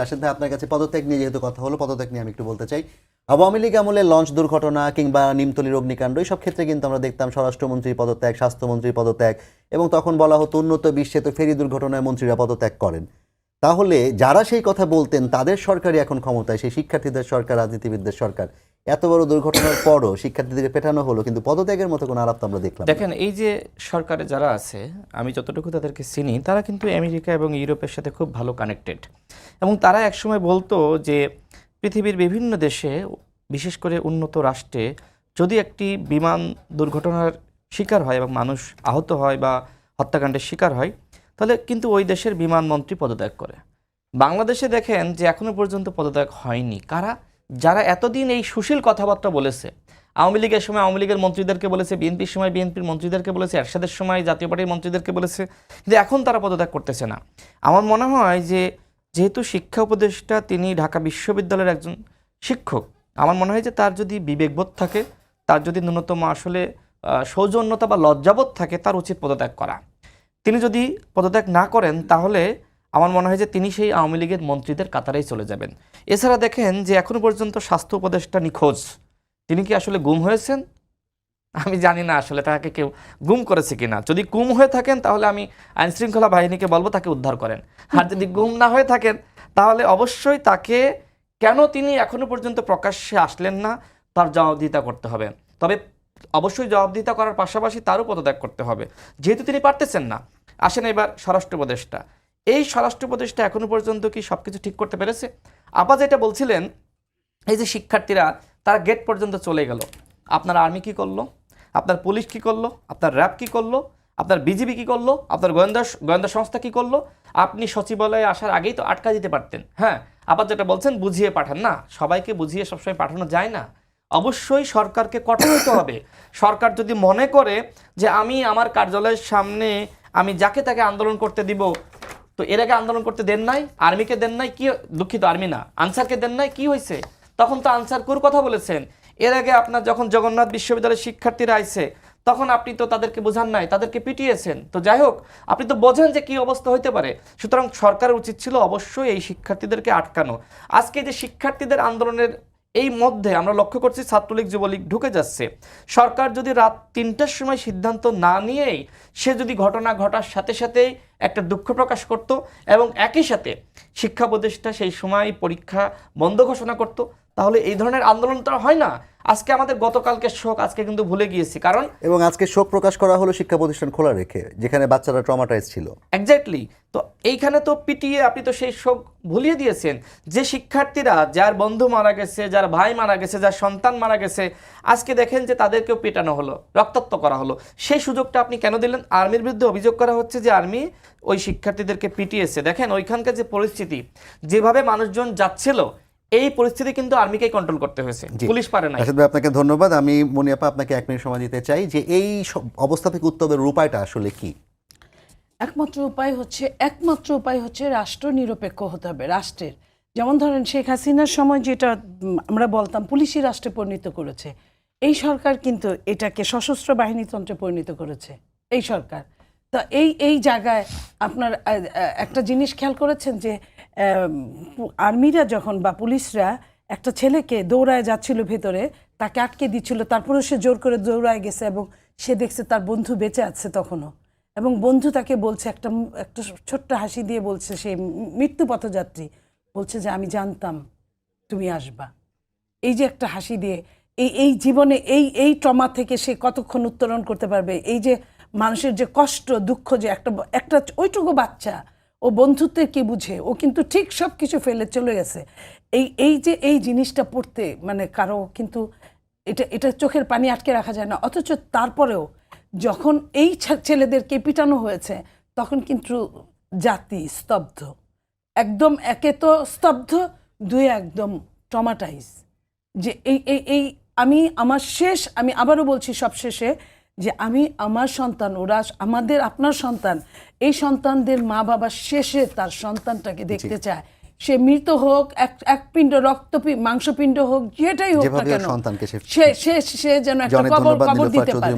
রাশেদ ভাই আপনার কাছে পদত্যাগ নিয়ে যেহেতু কথা হলো, পদত্যাগ নিয়ে আমি একটু বলতে চাই। আওয়ামী লীগ আমলে লঞ্চ দুর্ঘটনা কিংবা নিমতলির অগ্নিকাণ্ড এইসব ক্ষেত্রে কিন্তু আমরা দেখতাম স্বরাষ্ট্রমন্ত্রীর পদত্যাগ, স্বাস্থ্যমন্ত্রীর পদত্যাগ এবং তখন বলা হতো উন্নত বিশ্বে তো ফেরি দুর্ঘটনায় মন্ত্রীরা পদত্যাগ করেন। তাহলে যারা সেই কথা বলতেন, তাদের সরকারই এখন ক্ষমতায়, সেই শিক্ষার্থীদের সরকার, রাজনীতিবিদদের সরকার। এত বড় দুর্ঘটনার পরও শিক্ষার্থীদেরকে পেটানো হলো, কিন্তু পদত্যাগের মতো কোনো আলাপ তো আমরা দেখলাম দেখেন, এই যে সরকারে যারা আছে, আমি যতটুকু তাদেরকে চিনি, তারা কিন্তু আমেরিকা এবং ইউরোপের সাথে খুব ভালো কানেক্টেড এবং তারা একসময় বলতো যে পৃথিবীর বিভিন্ন দেশে, বিশেষ করে উন্নত রাষ্ট্রে, যদি একটি বিমান দুর্ঘটনার শিকার হয় এবং মানুষ আহত হয় বা হত্যাকাণ্ডের শিকার হয়, তাহলে কিন্তু ওই দেশের বিমানমন্ত্রী পদত্যাগ করে। বাংলাদেশে দেখেন যে এখনও পর্যন্ত পদত্যাগ হয়নি। কারা? যারা এতদিন এই সুশীল কথাবার্তা বলেছে, আওয়ামী লীগের সময় আওয়ামী লীগের মন্ত্রীদেরকে বলেছে, বিএনপির সময় বিএনপির মন্ত্রীদেরকে বলেছে, এরশাদের সময় জাতীয় পার্টির মন্ত্রীদেরকে বলেছে, কিন্তু এখন তারা পদত্যাগ করতেছে না। আমার মনে হয় যে যেহেতু শিক্ষা উপদেষ্টা, তিনি ঢাকা বিশ্ববিদ্যালয়ের একজন শিক্ষক। আমার মনে হয় যে তার যদি বিবেকবোধ থাকে, তার যদি ন্যূনতম আসলে সৌজন্যতা বা লজ্জাবোধ থাকে, তার উচিত পদত্যাগ করা। তিনি যদি পদত্যাগ না করেন, তাহলে আমার মনে হয় যে তিনি সেই আওয়ামী লীগের মন্ত্রীদের কাতারেই চলে যাবেন। এছাড়া দেখেন যে এখনও পর্যন্ত স্বাস্থ্য উপদেষ্টা নিখোঁজ। তিনি কি আসলে গুম হয়েছেন? আমি জানি না আসলে তাকে কেউ গুম করেছে কিনা। যদি গুম হয়ে থাকেন, তাহলে আমি আইনশৃঙ্খলা বাহিনীকে বলব তাকে উদ্ধার করেন। আর যদি গুম না হয়ে থাকেন, তাহলে অবশ্যই তাকে কেন তিনি এখনও পর্যন্ত প্রকাশ্যে আসলেন না, তার জবাবদিহিতা করতে হবে। তবে অবশ্যই জবাবদিহিতা করার পাশাপাশি তারও পদত্যাগ করতে হবে। যেহেতু তিনি পারতেছেন না। আসেন এবার স্বরাষ্ট্র উপদেষ্টা। এই স্বরাষ্ট্র উপদেষ্টা এখনও পর্যন্ত কি সব কিছু ঠিক করতে পেরেছে? আপা যেটা বলছিলেন, এই যে শিক্ষার্থীরা, তারা গেট পর্যন্ত চলে গেল। আপনার আর্মি কি করল? আপনার পুলিশ কি করল? আপনার র্যাব কি করল? আপনার বিজিবি কি করল? আপনার গোয়েন্দা গোয়েন্দা সংস্থা কি করল? আপনি সচিবালয়ে আসার আগেই তো আটকা দিতে পারতেন হ্যাঁ? আবার যেটা বলছেন, বুঝিয়ে পাঠান। না, সবাইকে বুঝিয়ে সবসময় পাঠানো যায় না। অবশ্যই সরকারকে কঠোর হতে হবে। সরকার যদি মনে করে যে আমি আমার কার্যালয়ের সামনে আমি যাকে তাকে আন্দোলন করতে দিব, তো এর আগে আন্দোলন করতে দেন নাই? আর্মিকে দেন নাই? কি দুঃখিত, আর্মি না। আনসারকে দেন নাই? কি হয়েছে? তখন তো আনসার কুর কথা বলেছেন। এর আগে আপনার যখন জগন্নাথ বিশ্ববিদ্যালয়ের শিক্ষার্থীরা আইছে, তখন আপনি তো তাদেরকে বোঝান নাই, তাদেরকে পিটিয়েছেন। তো যাই হোক, আপনি তো বোঝেন যে কি অবস্থা হইতে পারে। সুতরাং সরকারের উচিত ছিল অবশ্যই এই শিক্ষার্থীদেরকে আটকানো। আজকে যে শিক্ষার্থীদের আন্দোলনের এই মধ্যে আমরা লক্ষ্য করছি, ছাত্রলীগ যুবলীগ ঢুকে যাচ্ছে। সরকার যদি রাত তিনটার সময় সিদ্ধান্ত না নিয়েই সে যদি ঘটনা ঘটার সাথে সাথেই একটা দুঃখ প্রকাশ করত এবং একই সাথে শিক্ষা উপদেষ্টা সেই সময় পরীক্ষা বন্ধ ঘোষণা করত। তাহলে এই ধরনের আন্দোলন তো হয় না। আজকে আমাদের গতকালকে শোক আজকে কিন্তু ভুলে গিয়েছি। কারণ এবং আজকে শোক প্রকাশ করা হলো শিক্ষা প্রতিষ্ঠান খোলা রেখে যেখানে বাচ্চারা ট্রমাটাইজ ছিল। এক্স্যাক্টলি তো এইখানে তো পিটিয়ে আপনি তো সেই শোক ভুলিয়ে দিয়েছেন যে শিক্ষার্থীরা যার বন্ধু মারা গেছে যার ভাই মারা গেছে যার সন্তান মারা গেছে আজকে দেখেন যে তাদেরকেও পেটানো হলো রক্তাক্ত করা হলো। সেই সুযোগটা আপনি কেন দিলেন? আর্মির বিরুদ্ধে অভিযোগ করা হচ্ছে যে আর্মি ওই শিক্ষার্থীদেরকে পিটিয়েছে দেখেন ওইখানকার যে পরিস্থিতি যেভাবে মানুষজন যাচ্ছিল এই পরিস্থিতি কিন্তু আর্মিকেই কন্ট্রোল করতে হয়েছে। পুলিশ পারে না রাশেদ ভাই আপনাকে ধন্যবাদ। আমি মনিয়াপা আপনাকে এক মিনিট সময় দিতে চাই যে এই সব অবস্থা থেকে উত্তরের উপায়টা আসলে কি? একমাত্র উপায় হচ্ছে একমাত্র উপায় হচ্ছে রাষ্ট্র নিরপেক্ষ হতে হবে রাষ্ট্রের। যেমন ধরেন শেখ হাসিনার সময় যেটা আমরা বলতাম পুলিশই রাষ্ট্রে পরিণত করেছে। এই সরকার কিন্তু এটাকে সশস্ত্র বাহিনীতন্ত্রে পরিণত করেছে এই সরকার। তো এই এই জায়গায় আপনার একটা জিনিস খেয়াল করেছেন যে আর্মিরা যখন বা পুলিশরা একটা ছেলেকে দৌড়ায় যাচ্ছিল ভেতরে, তাকে আটকে দিচ্ছিল, তারপরে সে জোর করে দৌড়ায় গেছে এবং সে দেখছে তার বন্ধু বেঁচে আছে তখনও। এবং বন্ধু তাকে বলছে, একটা একটা ছোট্ট হাসি দিয়ে বলছে, সে মৃত্যু পথযাত্রী, বলছে যে, আমি জানতাম তুমি আসবা। এই যে একটা হাসি দিয়ে, এই এই জীবনে, এই এই ট্রমা থেকে সে কতক্ষণ উত্তরণ করতে পারবে? এই যে মানুষের যে কষ্ট, দুঃখ, যে একটা একটা ওইটুকু বাচ্চা, ও বন্ধুত্বের কি বুঝে? ও কিন্তু ঠিক সব কিছু ফেলে চলে গেছে। এই এই যে এই জিনিসটা পড়তে মানে কারও কিন্তু এটা এটা চোখের পানি আটকে রাখা যায় না। অথচ তারপরেও যখন এই ছেলেদেরকে পিটানো হয়েছে, তখন কিন্তু জাতি স্তব্ধ। একদম একে তো স্তব্ধ দুই একদম টমাটাইজ যে এই এই, আমি আমার শেষ, আমি আবারও বলছি সব শেষে যে আমি আমার সন্তান ওরা আমাদের আপনার সন্তান এই সন্তানদের মা বাবা শেষে তার সন্তানটাকে দেখতে চায়। সে মৃত হোক এক এক পিণ্ড রক্ত মাংসপিণ্ড হোক যেটাই হোক না হোক কেন সে- সে যেন একটা কবর কবর দিতে পারে।